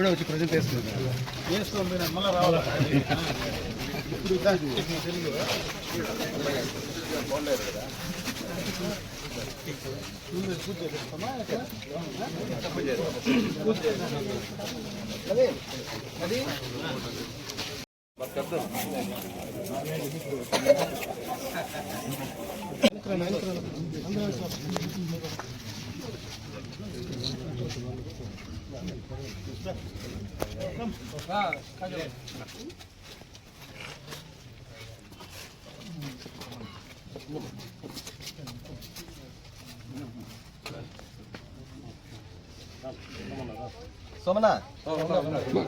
ఇప్పుడే వచ్చి ప్రజెంట్ వేసుకుంటాను వేసుకోండి మళ్ళీ రావాలా ఇప్పుడు తెలుగు అదే అది అందరూ రండి.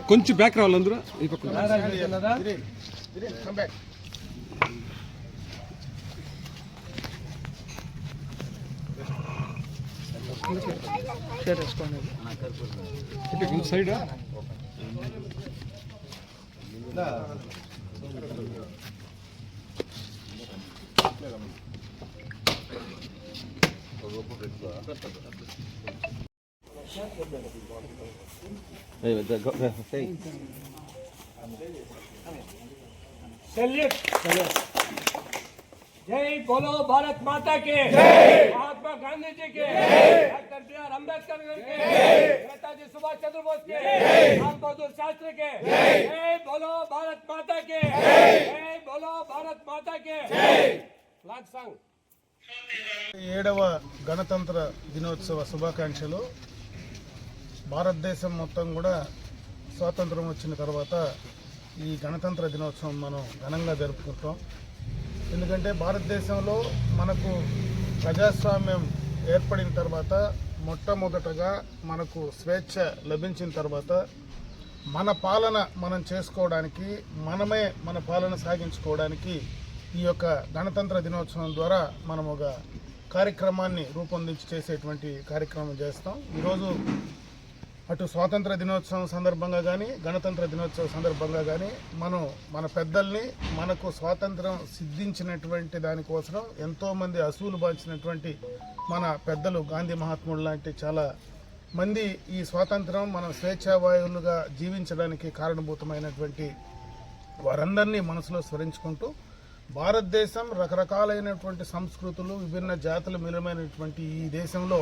కొంచెం బ్యాక్ రావాలి అందరూ ఈ పక్క షేర్ చేసుకోండి okay good side Hey, but that got the thing. Salute! Salute! जय बोलो भारत माता के जय आप మహాత్మా గాంధీజీకి డాక్టర్ బిఆర్ అంబేద్కర్ గారికి నేతాజీ సుభాష్ చంద్రబోస్కి లాల్ బహదూర్ శాస్త్రికి బోలో భారత్ మాతాకి బోలో భారత్ మాతాకి. లాక్ సాంగ్. ఏడవ గణతంత్ర దినోత్సవ శుభాకాంక్షలు. భారతదేశం మొత్తం కూడా స్వాతంత్రం వచ్చిన తర్వాత ఈ గణతంత్ర దినోత్సవం మనం ఘనంగా జరుపుకుంటాం. ఎందుకంటే భారతదేశంలో మనకు ప్రజాస్వామ్యం ఏర్పడిన తర్వాత మొట్టమొదటగా మనకు స్వేచ్ఛ లభించిన తర్వాత మన పాలన మనం చేసుకోవడానికి మనమే మన పాలన సాగించుకోవడానికి ఈ యొక్క గణతంత్ర దినోత్సవం ద్వారా మనం ఒక కార్యక్రమాన్ని రూపొందించి చేసేటువంటి కార్యక్రమం చేస్తాం. ఈరోజు అటు స్వాతంత్ర దినోత్సవం సందర్భంగా కానీ గణతంత్ర దినోత్సవం సందర్భంగా కానీ మనం మన పెద్దల్ని మనకు స్వాతంత్రం సిద్ధించినటువంటి దానికోసం ఎంతోమంది అసూలు బాల్చినటువంటి మన పెద్దలు గాంధీ మహాత్ముడు లాంటి చాలా మంది ఈ స్వాతంత్రం మనం స్వేచ్ఛావాయువులుగా జీవించడానికి కారణభూతమైనటువంటి వారందరినీ మనసులో స్మరించుకుంటూ భారతదేశం రకరకాలైనటువంటి సంస్కృతులు విభిన్న జాతులు మిలమైనటువంటి ఈ దేశంలో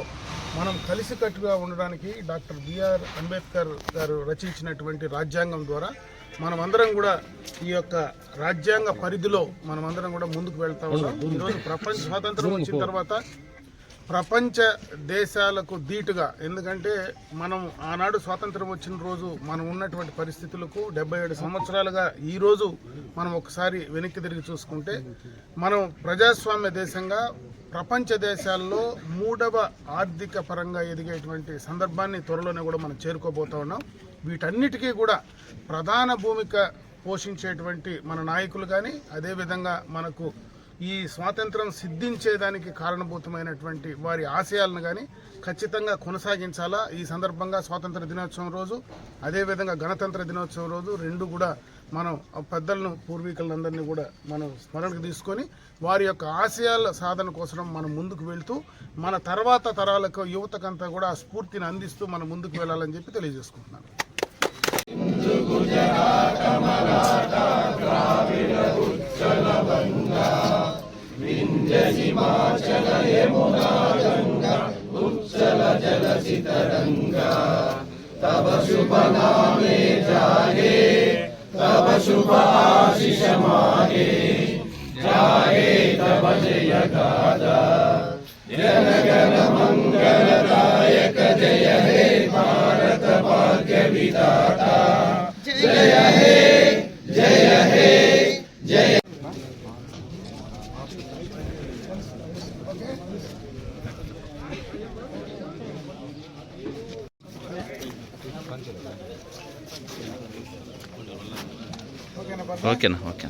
మనం కలిసికట్టుగా ఉండడానికి డాక్టర్ బిఆర్ అంబేద్కర్ గారు రచించినటువంటి రాజ్యాంగం ద్వారా మనమందరం కూడా ఈ యొక్క రాజ్యాంగ పరిధిలో మనమందరం కూడా ముందుకు వెళ్తా ఉన్నాం. ఈరోజు ప్రపంచ స్వాతంత్రం వచ్చిన తర్వాత ప్రపంచ దేశాలకు ధీటుగా ఎందుకంటే మనం ఆనాడు స్వాతంత్రం వచ్చిన రోజు మనం ఉన్నటువంటి పరిస్థితులకు డెబ్బై ఏడు సంవత్సరాలుగా ఈ రోజు మనం ఒకసారి వెనక్కి తిరిగి చూసుకుంటే మనం ప్రజాస్వామ్య దేశంగా ప్రపంచ దేశాల్లో మూడవ ఆర్థిక పరంగా ఎదిగేటువంటి సందర్భాన్ని త్వరలోనే కూడా మనం చేరుకోబోతా ఉన్నాం. వీటన్నిటికీ కూడా ప్రధాన భూమిక పోషించేటువంటి మన నాయకులు కానీ అదేవిధంగా మనకు ఈ స్వాతంత్రం సిద్ధించేదానికి కారణభూతమైనటువంటి వారి ఆశయాలను కానీ ఖచ్చితంగా కొనసాగించాలా? ఈ సందర్భంగా స్వాతంత్ర దినోత్సవం రోజు అదేవిధంగా గణతంత్ర దినోత్సవం రోజు రెండు కూడా మనం పెద్దలను పూర్వీకులందరినీ కూడా మనం స్మరణకు తీసుకొని వారి యొక్క ఆశయాల సాధన కోసం మనం ముందుకు వెళ్తూ మన తర్వాత తరాలకు యువతకంతా కూడా ఆ స్ఫూర్తిని అందిస్తూ మనం ముందుకు వెళ్ళాలని చెప్పి తెలియజేసుకుంటున్నాను. तब शुभ नामे जागे तब शुभ आशीष मागे जागे तब जय गादा जन गण मंगल दायक जय हे भारत भाग्य विदाता ఓకేనా ఓకే